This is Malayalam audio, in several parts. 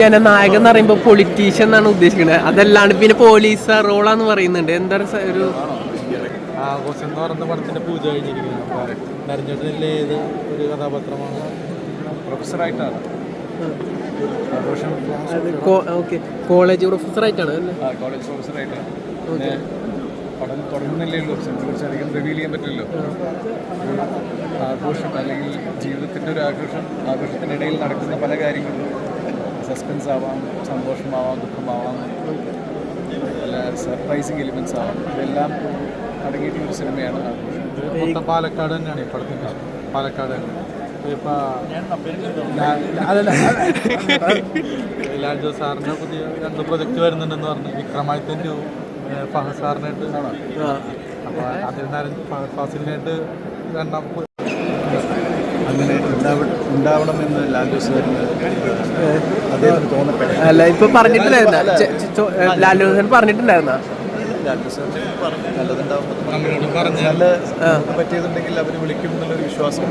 ജനനായകൻ എന്ന് പറയുമ്പോൾ പൊളിറ്റീഷ്യൻ എന്നാണ് ഉദ്ദേശിക്കുന്നത് അതല്ലാണ്ട് പിന്നെ പോലീസ് റോളാന്ന് പറയുന്നുണ്ട്. എന്താ ഒരു ആഘോഷം എന്ന് പറയുന്ന പടത്തിന്റെ പൂജ ഏത് ഒരു കഥാപാത്രമാണ് പ്രൊഫസറായിട്ടാണ്. ആഘോഷം ഓക്കെ. കോളേജ് പ്രൊഫസർ ആയിട്ടാണ് അല്ലേ കോളേജ് പ്രൊഫസറായിട്ടാണ്. പടം അധികം റിവീൽ ചെയ്യാൻ പറ്റില്ലല്ലോ. ആഘോഷം അല്ലെങ്കിൽ ജീവിതത്തിന്റെ ഒരു ആഘോഷം ആഘോഷത്തിനിടയിൽ നടക്കുന്ന പല കാര്യങ്ങളും സസ്പെൻസ് ആവാം സന്തോഷമാവാം ദുഃഖമാവാം സർപ്രൈസിങ് എലിമെൻസ് ആവാം ഇതെല്ലാം അടങ്ങിയിട്ടുള്ള ഒരു സിനിമയാണ് ആഘോഷം പാലക്കാട് തന്നെയാണ് ഈ പടത്തിന്റെ പാലക്കാട് തന്നെ. ലാൽജോ സാറിന്റെ സാറിന്റെ പുതിയ രണ്ട് പ്രൊജക്ട് വരുന്നുണ്ടെന്ന് പറഞ്ഞു. വിക്രമാദിത്യന്റെ ഫഹദ് സാറിനായിട്ട്. ആ. അപ്പൊ അതിൽ ഫാസിലിനായിട്ട് രണ്ടാം അങ്ങനെ ഉണ്ടാവണമെന്ന് ലാൽ ജോസ് അദ്ദേഹത്തിന് തോന്നപ്പെട്ടു. അല്ല ഇപ്പൊ പറഞ്ഞിട്ടുണ്ടായിരുന്ന? പറഞ്ഞിട്ടുണ്ടായിരുന്ന ലാൽ ജോസ് നല്ലതുണ്ടാവുമ്പോൾ നമ്മളോട് പറഞ്ഞ. നല്ല പറ്റിയതുണ്ടെങ്കിൽ അവർ വിളിക്കും എന്നുള്ളൊരു വിശ്വാസം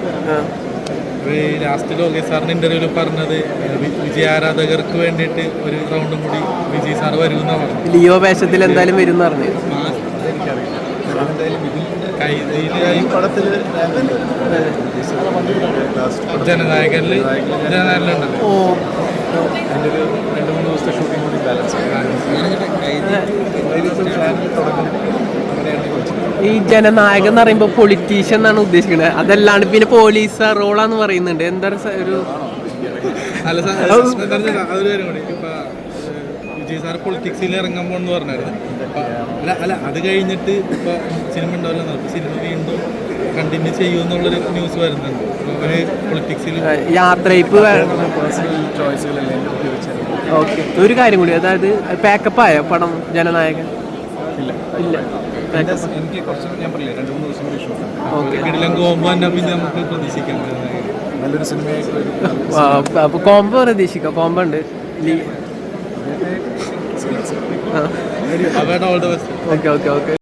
ലാസ്റ്റ് ലോകേഷ് സാറിന് ഇന്റർവ്യൂവിൽ പറഞ്ഞത് വിജയാരാധകർക്ക് വിജയ ആരാധകർക്ക് വേണ്ടിയിട്ട് ഒരു റൗണ്ടും കൂടി വിജയ് സാർ വരുമെന്നാണ് ലിയോ വേഷത്തിൽ എന്തായാലും വരും എന്ന് പറഞ്ഞു. പടത്തിൽ ജനനായകനിൽ ജനനായകനുണ്ടല്ലോ ഓ. ഒരു രണ്ട് മൂന്ന് ദിവസത്തെ ഷൂട്ടിംഗ് കൂടി ബാലൻസ് ഈ ജനനായകൻ എന്ന് പറയുമ്പോൾ പൊളിറ്റീഷ്യൻ എന്നാണ് ഉദ്ദേശിക്കുന്നത്. അതല്ലാണ്ട് പിന്നെ പോലീസ് റോളാന്ന് പറയുന്നുണ്ട്. എന്താ ഒരു നല്ല അതൊരു കാര്യം കൂടി. ഇപ്പൊ വിജയ് സാർ പൊളിറ്റിക്സിൽ ഇറങ്ങാൻ പോകണമെന്ന് പറഞ്ഞായിരുന്നു. അപ്പൊ അല്ല അല്ല അത് കഴിഞ്ഞിട്ട് ഇപ്പൊ സിനിമ ഉണ്ടാവില്ല സിനിമ വീണ്ടും കണ്ടിന്യൂ ചെയ്യുമെന്നുള്ളൊരു ന്യൂസ് വരുന്നുണ്ട്. ഒരു അവർ പൊളിറ്റിക്സിൽ യാത്രയപ്പ് പേഴ്സണൽ ചോയ്സുകളല്ലേ ഓക്കെ ഒരു കാര്യം കൂടി അതായത് പാക്കപ്പ് ആയോ പടം ജനനായകൻ? ഇല്ല. ഇല്ല. എനിക്ക് കുറച്ച് ഞാൻ പറയില്ല രണ്ട് മൂന്ന് ദിവസം കൂടി തന്നെ പിന്നെ നമുക്ക് പ്രതീക്ഷിക്കാം. നല്ലൊരു സിനിമയായിട്ട് കോംബോ പ്രതീക്ഷിക്കാം. കോംബോ ഉണ്ട്. Okay okay okay